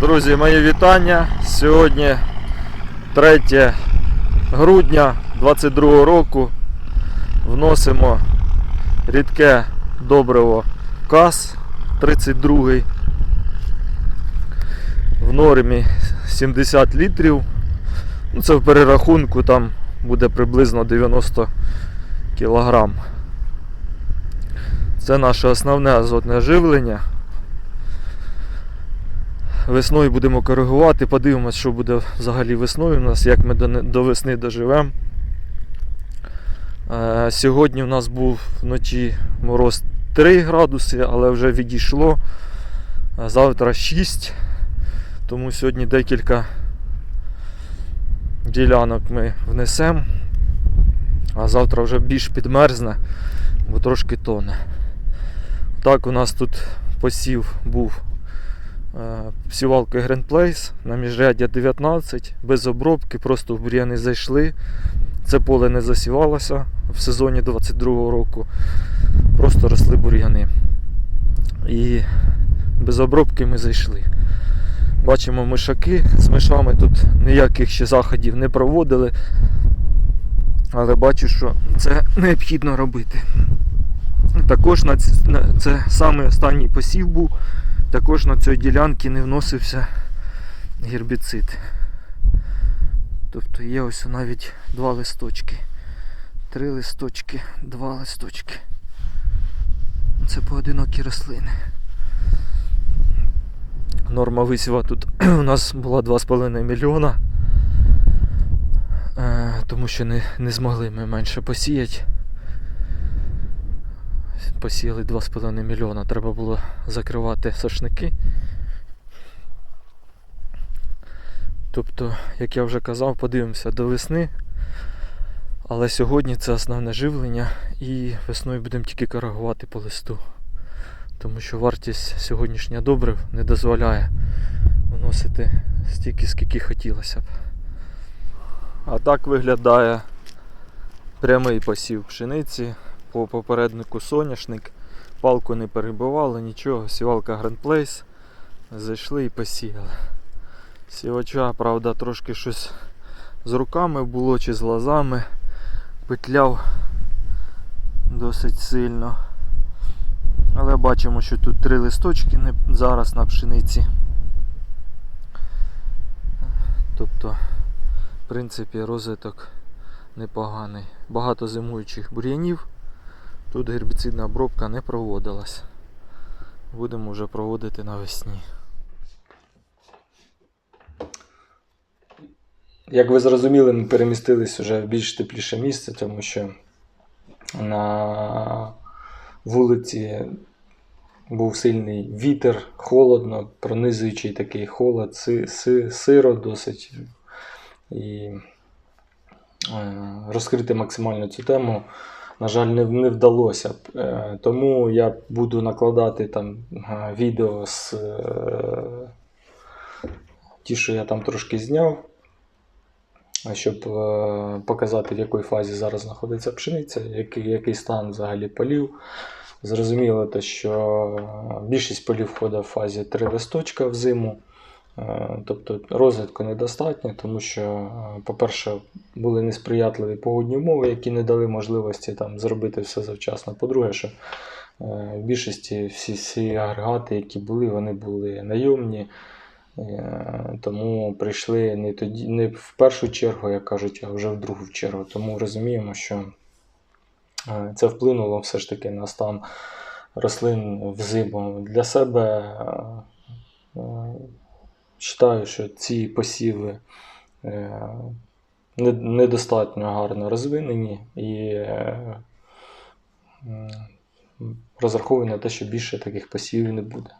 Друзі, мої вітання. Сьогодні 3 грудня 22 року. Вносимо рідке добриво КАС 32 в нормі 70 літрів. Ну, це в перерахунку там буде приблизно 90 кілограм. Це наше основне азотне живлення. Весною будемо коригувати, подивимось, що буде взагалі весною у нас, як ми до, весни доживемо. Е, сьогодні у нас був вночі мороз 3 градуси, але вже відійшло. Е, Завтра 6. Тому сьогодні декілька ділянок ми внесемо. А завтра вже більш підмерзне, бо трошки тоне. Так у нас тут посів був е, сівалкою Grand Place на міжряддя 19, без обробки, просто в бур'яни зайшли. Це поле не засівалося в сезоні 22 року. Просто росли бур'яни. І без обробки ми зайшли. Бачимо мишаки з мишами тут ніяких ще заходів не проводили. Але бачу, що це необхідно робити. Також на ці- на- це саме останній посів був. Також на цій ділянці не вносився гербіцид. Тобто є ось навіть два листочки. Три листочки, два листочки. Це поодинокі рослини. Норма висіва тут у нас була 2,5 мільйона. Е, Тому що не, не змогли ми менше посіяти. Посіяли 2,5 мільйона. Треба було закривати сошники. Тобто, як я вже казав, подивимося до весни. Але сьогодні це основне живлення і весною будемо тільки коригувати по листу. Тому що вартість сьогоднішня добрив не дозволяє вносити стільки, скільки хотілося б. А так виглядає прямий посів пшениці по попереднику соняшник. Палку не перебивали, нічого, сівалка Place. Зайшли і посіяли. Сівача, правда, трошки щось з руками було чи з глазами. Петляв досить сильно. Але бачимо, що тут три листочки зараз на пшениці. Тобто, в принципі, розвиток непоганий. Багато зимуючих бур'янів. Тут гербіцидна обробка не проводилась. Будемо вже проводити навесні. Як ви зрозуміли, ми перемістились вже в більш тепліше місце, тому що на вулиці був сильний вітер, холодно, пронизуючий такий холод, си, си, сиро досить. І е, розкрити максимально цю тему, на жаль, не, не вдалося. Е, тому я буду накладати там е, відео з е, ті, що я там трошки зняв щоб показати, в якій фазі зараз знаходиться пшениця, який, який стан взагалі полів. Зрозуміло, те, що більшість полів входить в фазі 3 листочка в зиму. Е, Тобто розвитку недостатньо, тому що, е, по-перше, були несприятливі погодні умови, які не дали можливості там, зробити все завчасно. По-друге, що е, в більшості всі, всі агрегати, які були, вони були найомні. Тому прийшли не тоді, не в першу чергу, як кажуть, а вже в другу чергу. Тому розуміємо, що це вплинуло все ж таки на стан рослин в зиму. Для себе вважаю, що ці посіви е, недостатньо гарно розвинені і е, розраховую на те, що більше таких посівів не буде.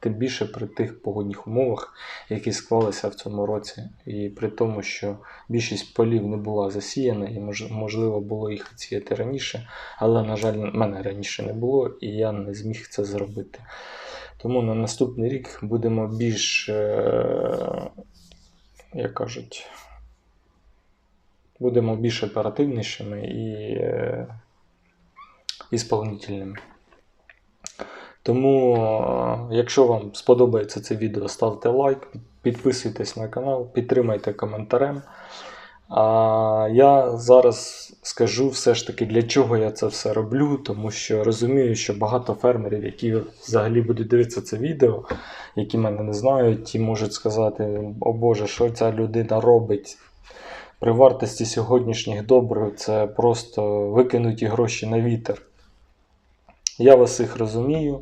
Тим більше при тих погодних умовах, які склалися в цьому році, і при тому, що більшість полів не була засіяна, і можливо було їх сіяти раніше, але, на жаль, мене раніше не було, і я не зміг це зробити. Тому на наступний рік будемо більш, е, як кажуть, будемо більш оперативнішими і е, ісполнительними. Тому, е, якщо вам сподобається це відео, ставте лайк, підписуйтесь на канал, підтримайте коментарем. А я зараз скажу все ж таки, для чого я це все роблю, тому що розумію, що багато фермерів, які взагалі будуть дивитися це відео, які мене не знають, ті можуть сказати: О Боже, що ця людина робить? При вартості сьогоднішніх добрив це просто викинуті гроші на вітер. Я вас їх розумію,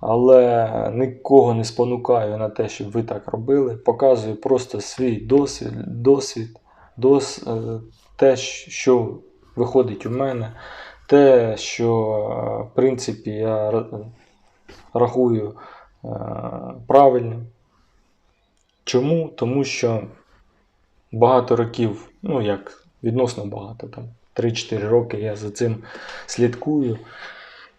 але нікого не спонукаю на те, щоб ви так робили. Показую просто свій досвід, досвід, дос, е, те, що виходить у мене, те, що, е, в принципі, я рахую е, правильним. Чому? Тому що багато років, ну як відносно багато, там 3-4 роки я за цим слідкую.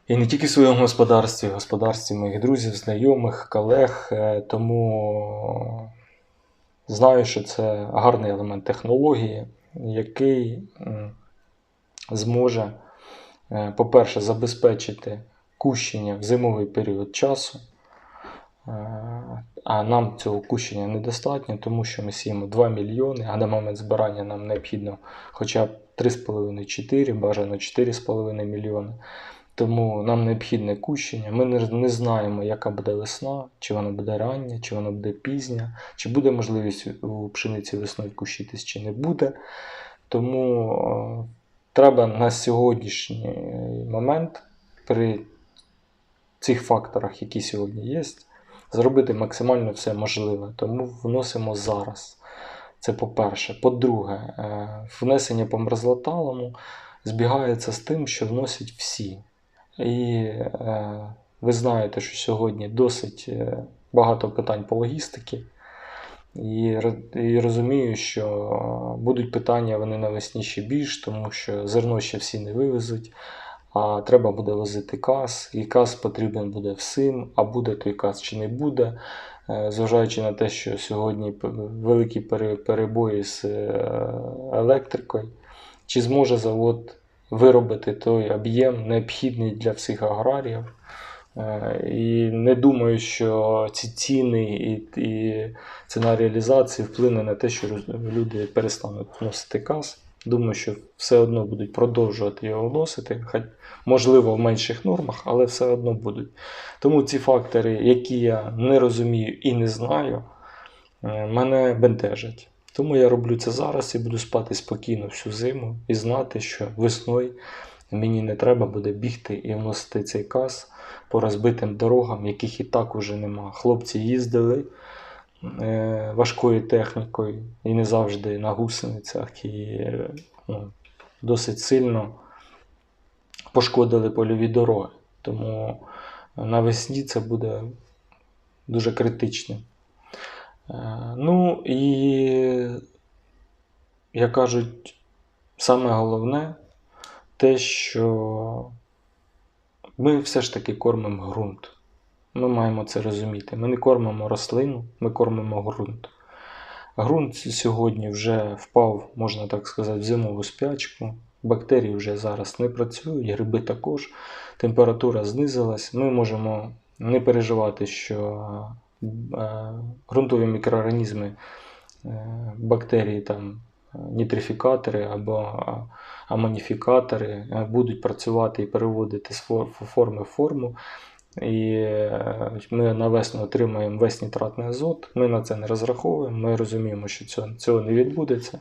І не тільки в своєму господарстві, в господарстві моїх друзів, знайомих, колег. Тому знаю, що це гарний елемент технології, який зможе, е, по-перше, забезпечити кущення в зимовий період часу. Е, А нам цього кущення недостатньо, тому що ми сіємо 2 мільйони, а на момент збирання нам необхідно хоча б 3,5-4, бажано 4,5 мільйони. Тому нам необхідне кущення. Ми не, не знаємо, яка буде весна, чи вона буде рання, чи вона буде пізня, чи буде можливість у пшениці весною кущитись, чи не буде. Тому е, треба на сьогоднішній момент при цих факторах, які сьогодні є, зробити максимально все можливе. Тому вносимо зараз. Це по-перше. По-друге, е, внесення по мерзлоталому збігається з тим, що вносять всі. І е, ви знаєте, що сьогодні досить е, багато питань по логістиці. І, і розумію, що будуть питання вони навесні ще більш, тому що зерно ще всі не вивезуть, а треба буде возити каз, і каз потрібен буде всім, а буде той каз чи не буде. Е, Зважаючи на те, що сьогодні великі перебої з електрикою, чи зможе завод виробити той об'єм, необхідний для всіх аграріїв. Е, І не думаю, що ці ціни і, і ціна реалізації вплине на те, що люди перестануть вносити каз. Думаю, що все одно будуть продовжувати його вносити, хоч можливо в менших нормах, але все одно будуть. Тому ці фактори, які я не розумію і не знаю, е, мене бентежать. Тому я роблю це зараз і буду спати спокійно всю зиму і знати, що весною мені не треба буде бігти і вносити цей каз по розбитим дорогам, яких і так уже нема. Хлопці їздили е, важкою технікою і не завжди на гусеницях, і е, ну, досить сильно пошкодили польові дороги. Тому навесні це буде дуже критичним. Е, Ну і, як кажуть, саме головне те, що ми все ж таки кормимо ґрунт. Ми маємо це розуміти. Ми не кормимо рослину, ми кормимо ґрунт. Ґрунт сьогодні вже впав, можна так сказати, в зимову спячку. Бактерії вже зараз не працюють, гриби також. Температура знизилась. Ми можемо не переживати, що ґрунтові мікроорганізми, е, бактерії, там, нітрифікатори або а, амоніфікатори е, будуть працювати і переводити з форми в форму. І е, ми на весну отримаємо весь нітратний азот. Ми на це не розраховуємо. Ми розуміємо, що цього, не відбудеться.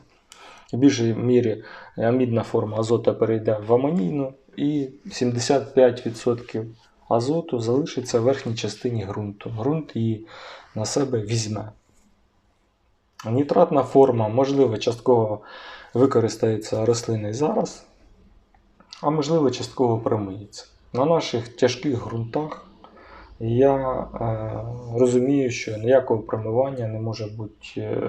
В більшій мірі амідна форма азоту перейде в амонійну, і 75% азоту залишиться в верхній частині ґрунту. Ґрунт її на себе візьме. Нітратна форма, можливо, частково використається рослини зараз, а можливо, частково промиється. На наших тяжких ґрунтах я е, розумію, що ніякого промивання не може бути, е,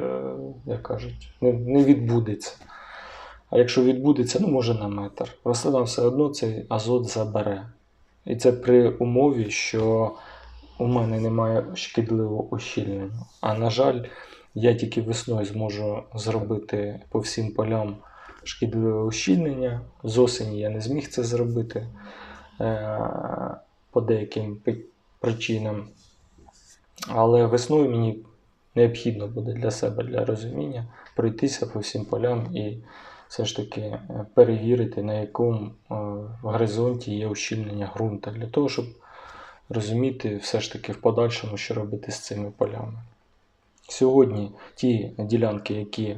як кажуть, не, не відбудеться. А якщо відбудеться, ну може на метр. Рослина все одно цей азот забере. І це при умові, що у мене немає шкідливого ущільнення. А на жаль, я тільки весною зможу зробити по всім полям шкідливе ущільнення. З осені я не зміг це зробити. Е, По деяким причинам. Але весною мені необхідно буде для себе, для розуміння, пройтися по всім полям і все ж таки е, перевірити, на якому е, горизонті є ущільнення ґрунта, для того, щоб розуміти все ж таки в подальшому, що робити з цими полями. Сьогодні ті ділянки, які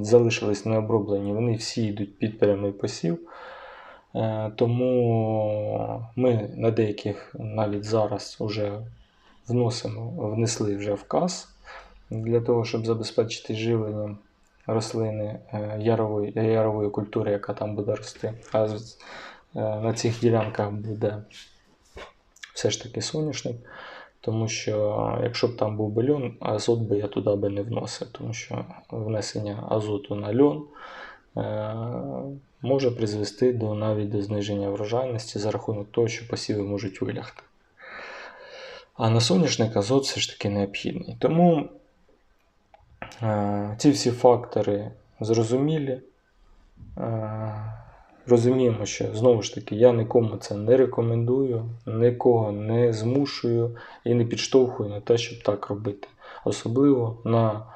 залишились необроблені, вони всі йдуть під прямий посів. Е, Тому ми на деяких навіть зараз вже вносимо, внесли вже вказ для того, щоб забезпечити живлення рослини е, ярової, ярової культури, яка там буде рости. А е, на цих ділянках буде все ж таки соняшник. Тому що якщо б там був би льон, азот би я туди би не вносив, тому що внесення азоту на льон е, може призвести до навіть до зниження врожайності за рахунок того, що посіви можуть вилягти. А на соняшник азот все ж таки необхідний. Тому ці всі фактори зрозумілі. Е, розуміємо, що знову ж таки я нікому це не рекомендую, нікого не змушую і не підштовхую на те, щоб так робити. Особливо на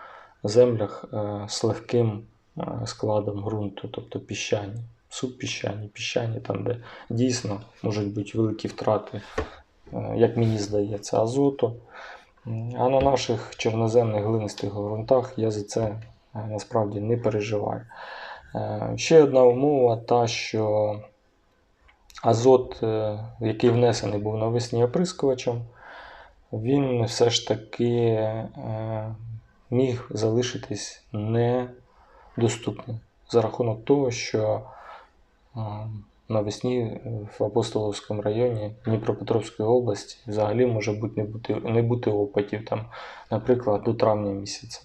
землях е, з легким е, складом ґрунту, тобто піщані, субпіщані, піщані, там, де дійсно можуть бути великі втрати, е, як мені здається, азоту. А на наших чорноземних глинистих ґрунтах я за це е, насправді не переживаю. Е, Ще одна умова та, що азот, е, який внесений був навесні оприскувачем, він все ж таки міг залишитись недоступним за рахунок того, що е, навесні в Апостоловському районі Дніпропетровської області взагалі може бути не бути, не бути опадів, там, наприклад, до травня місяця.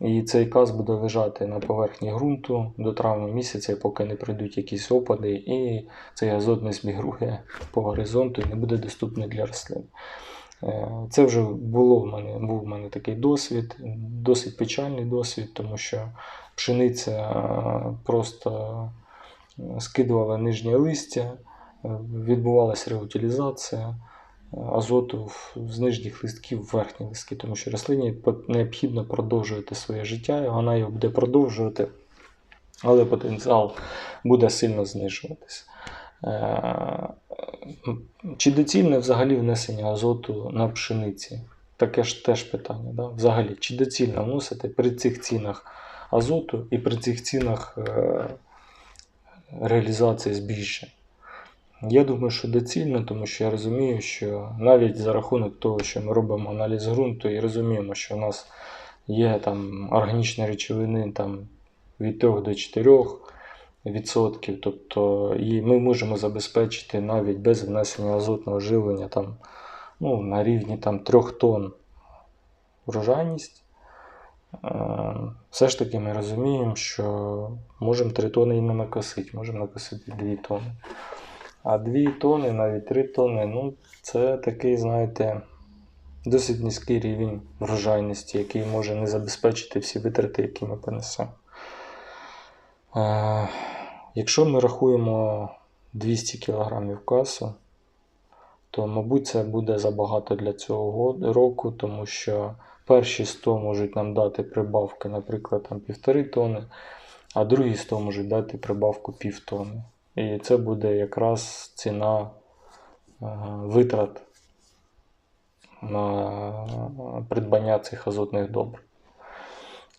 І цей каз буде лежати на поверхні ґрунту до травня місяця, поки не прийдуть якісь опади, і цей азот не змігрує по горизонту і не буде доступний для рослин. Е, Це вже було в мене, був в мене такий досвід, досить печальний досвід, тому що пшениця е, просто е, скидувала нижнє листя, е, відбувалася реутилізація азоту з нижніх листків в верхні листки, тому що рослині необхідно продовжувати своє життя, і вона його буде продовжувати, але потенціал буде сильно знижуватися. Е, Чи доцільне взагалі внесення азоту на пшениці? Таке ж теж питання. Да? Взагалі, чи доцільно вносити при цих цінах азоту і при цих цінах е, реалізації збіжжя? Я думаю, що доцільно, тому що я розумію, що навіть за рахунок того, що ми робимо аналіз ґрунту і розуміємо, що у нас є там органічні речовини там, від 3 до 4 відсотків, тобто і ми можемо забезпечити навіть без внесення азотного живлення там, ну, на рівні там, 3 тонн врожайність. Е, Все ж таки ми розуміємо, що можемо 3 тонни і не накосити, можемо накосити 2 тонни. А 2 тони, навіть 3 тони, ну, це такий, знаєте, досить низький рівень врожайності, який може не забезпечити всі витрати, які ми понесемо. Е, якщо ми рахуємо 200 кг касу, то, мабуть, це буде забагато для цього року, тому що перші 100 можуть нам дати прибавки, наприклад, там 1,5 тонни, а другі 100 можуть дати прибавку пів тонни. І це буде якраз ціна е, витрат на придбання цих азотних добрив.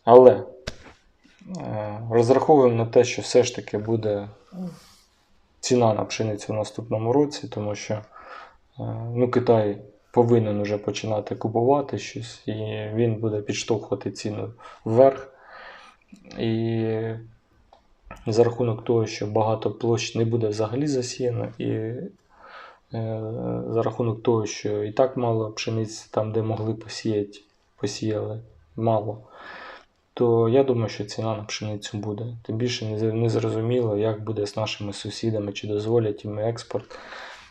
Але е, розраховуємо на те, що все ж таки буде ціна на пшеницю в наступному році, тому що е, ну, Китай повинен вже починати купувати щось, і він буде підштовхувати ціну вверх. І за рахунок того, що багато площ не буде взагалі засіяно, і е, за рахунок того, що і так мало пшениці там, де могли посіяти, посіяли мало, то я думаю, що ціна на пшеницю буде. Тим більше не, зрозуміло, як буде з нашими сусідами, чи дозволять їм експорт,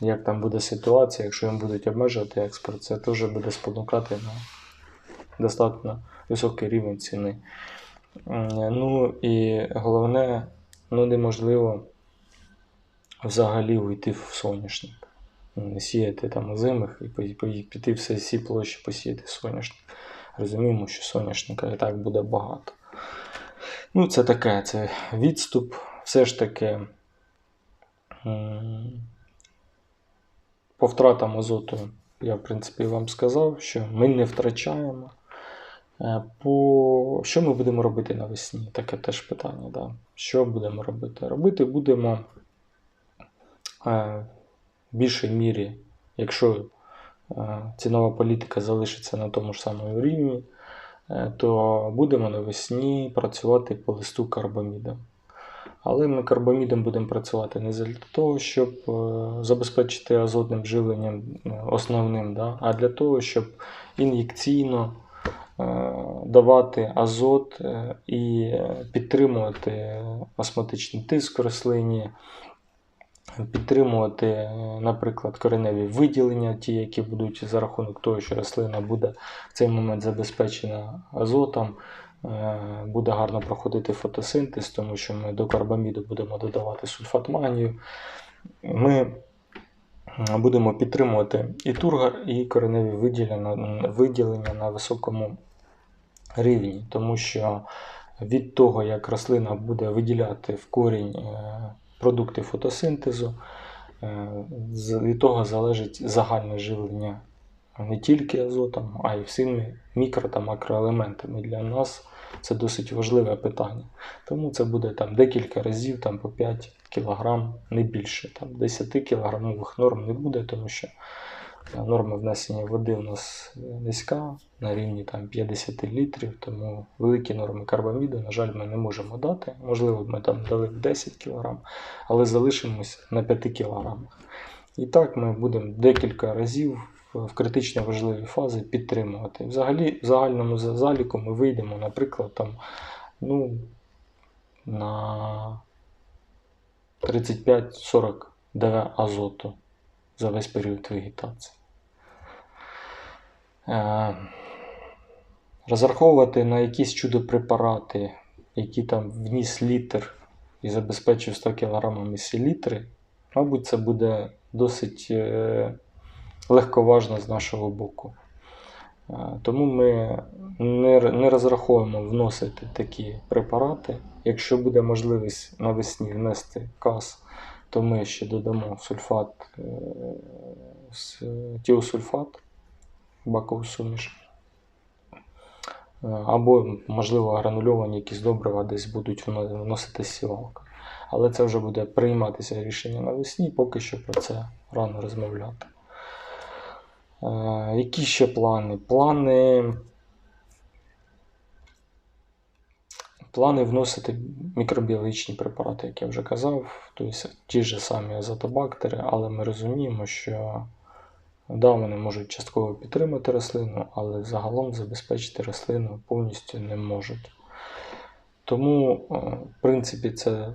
як там буде ситуація, якщо їм будуть обмежувати експорт, це теж буде спонукати на достатньо високий рівень ціни. Ну і головне, ну неможливо взагалі уйти в соняшник. не сіяти там озимих і піти все всі площі посіяти соняшник. Розуміємо, що соняшника і так буде багато. Ну, це таке, це відступ. Все ж таки. По втратам азоту я, в принципі, вам сказав, що ми не втрачаємо. Е, По... Що ми будемо робити навесні? Таке теж питання. Да? Що будемо робити? Робити будемо е, в більшій мірі, якщо е, цінова політика залишиться на тому ж самому рівні, то будемо навесні працювати по листу карбамідом. Але ми карбамідом будемо працювати не для того, щоб е, забезпечити азотним живленням е, основним, да? а для того, щоб ін'єкційно е, давати азот і підтримувати осмотичний тиск в рослині, підтримувати, наприклад, кореневі виділення, ті, які будуть за рахунок того, що рослина буде в цей момент забезпечена азотом, буде гарно проходити фотосинтез, тому що ми до карбаміду будемо додавати сульфат магнію. Ми е, будемо підтримувати і тургор, і кореневі виділення, виділення на високому рівні, тому що від того, як рослина буде виділяти в корінь е, продукти фотосинтезу, е, від того залежить загальне живлення не тільки азотом, а й всіми мікро та макроелементами. Для нас це досить важливе питання. Тому це буде там декілька разів, там по 5 кг, не більше. Там 10 кілограмових норм не буде, тому що е, норма внесення води у нас е, низька, на рівні там 50 літрів, тому великі норми карбаміду, на жаль, ми не можемо дати. Можливо, ми там дали 10 кг, але залишимося на 5 кг. І так ми будемо декілька разів в критично важливі фази підтримувати. Взагалі, в загальному заліку ми вийдемо, наприклад, там, ну, на 35-40 ДВ азоту за весь період вегетації. Е, Розраховувати на якісь чудо-препарати, які там вніс літр і забезпечив 100 кг селітри, мабуть, це буде досить легковажно з нашого боку. Е, Тому ми не, не розраховуємо вносити такі препарати. Якщо буде можливість навесні внести каз, то ми ще додамо сульфат, е, тіосульфат, бакову суміш. Е, Або, можливо, гранульовані якісь добрива десь будуть вносити сівалка. Але це вже буде прийматися рішення навесні, поки що про це рано розмовляти. Які ще плани? Плани. Плани вносити мікробіологічні препарати, як я вже казав, тобто ті ж самі азотобактери, але ми розуміємо, що да, вони можуть частково підтримати рослину, але загалом забезпечити рослину повністю не можуть. Тому, е, в принципі, це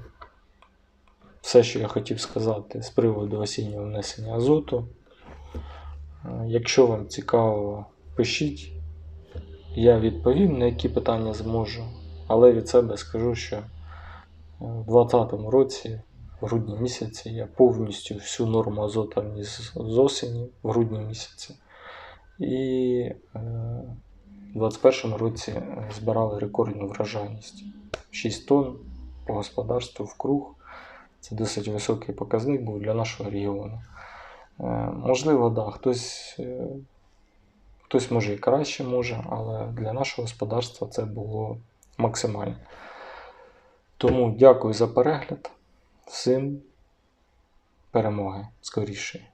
все, що я хотів сказати з приводу осіннього внесення азоту. Е, Якщо вам цікаво, пишіть. Я відповім, на які питання зможу. Але від себе скажу, що е, в 2020 році, в грудні місяці, я повністю всю норму азоту вніс з осені, в грудні місяці. І е, в 2021 році збирали рекордну врожайність. 6 тонн по господарству в круг. Це досить високий показник був для нашого регіону. Е, Можливо, да, хтось, е, хтось може і краще може, але для нашого господарства це було максимально. Тому дякую за перегляд. Всім перемоги скоріше.